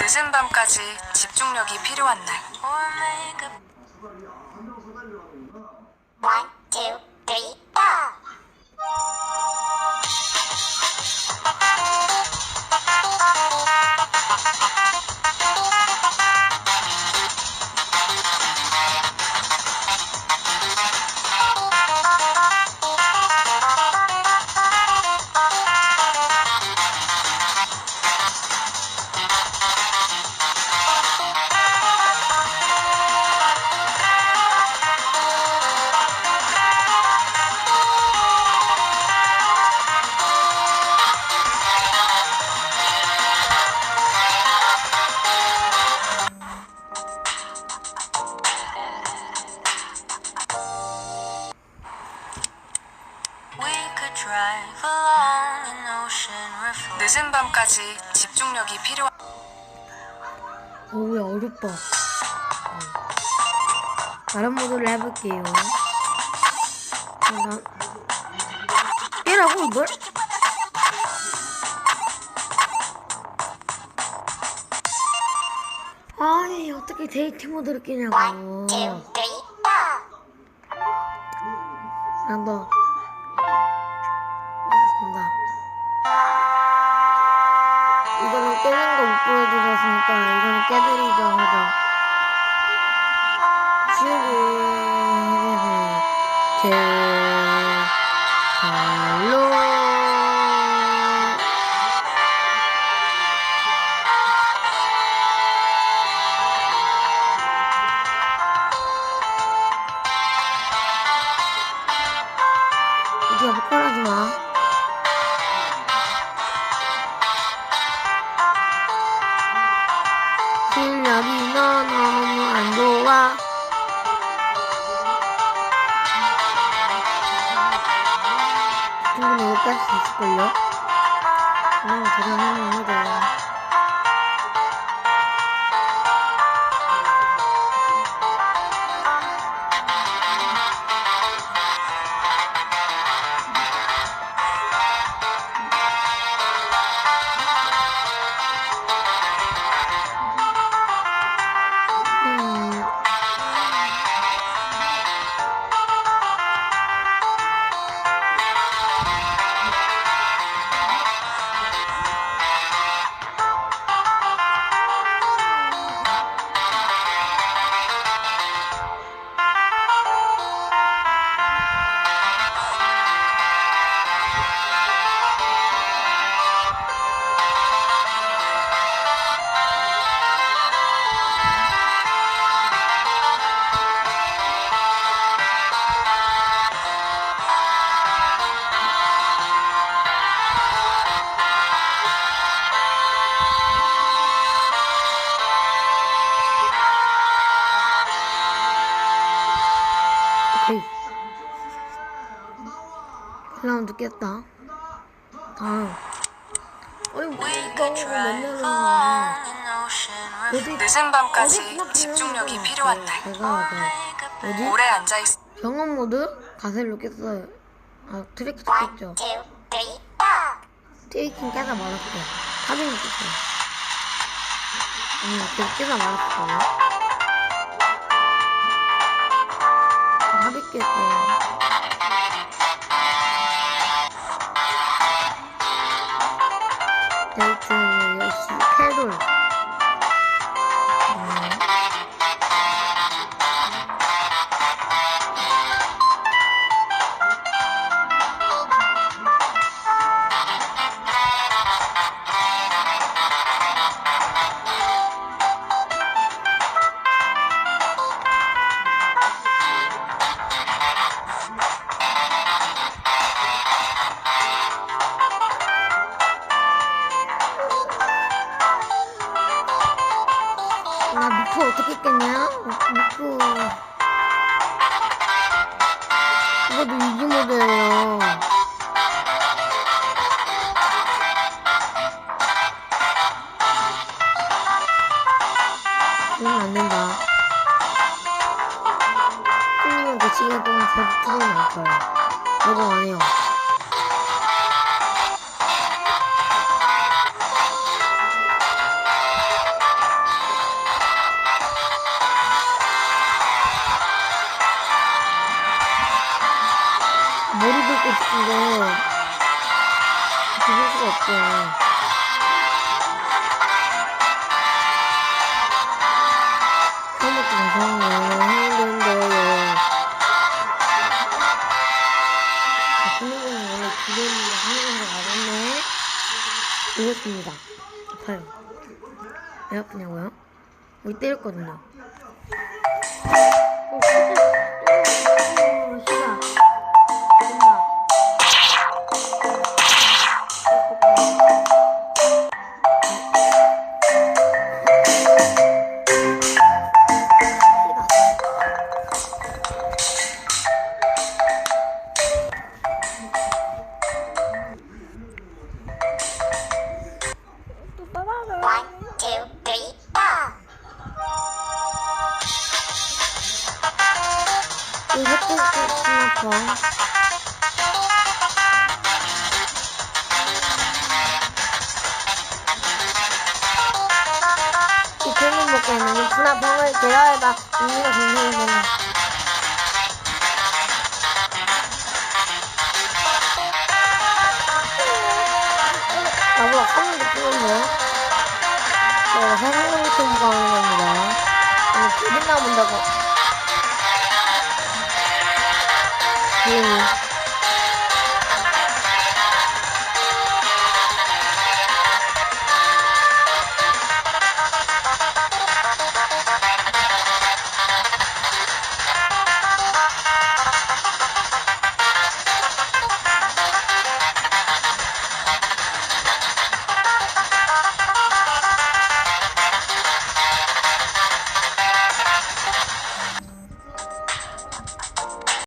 늦은 밤까지 집중력이 필요한 날. One, two, three, four. 밤까지 집중력이 필요한 어우야 어렵다. 어. 다른 모드를 해볼게요. 나 깨라고 이걸? 아니 어떻게 데이트 모드를 끼냐고. Two, 깨는 거 못 보여드렸으니까 이거는 깨드리자 하자. 지금 제 발로 이제 목걸하지 마. 실력이 너무 안 좋아. 충분히 이거 깰수 있을걸요? 그냥 도전하면 해 1라운드 깼다. 다음. 어이, 뭐, 맨날 reflecting 늦은 밤까지? 집중력이 필요한 날. 제가 그, 어디? 오래 앉아 있. 경험 모드 가세로 깼어요. 아, One, 깼죠. 트레이킹 깨다 말았어. 하빈이 깼어. 아니, 그 깨다 말았어. 하빈 깼어. 在这里游戏开路了。 깼냐? 미쿠. 이것도 이지 모드예요. 이건 안 된다. 손님은 그 시간 동안 계속 틀어놓을 거예요. 저거 안 해요. 싶은데 죽일 수가 없어요. 처음부터 이상해요. 했는데 하는 원래 기대했는데 하는 거 알았네. 이겼습니다. 아파요. 왜 아프냐고요? 우리 때렸거든요. 좀 아파. 이 뱀을 먹고 있는 분화 방을 제라에다 이미가 정상이구나. 나보다 한번도 뜨는데? 내가 세상을 통과하는 겁니다. 오늘 기분 나본다고. 비행이.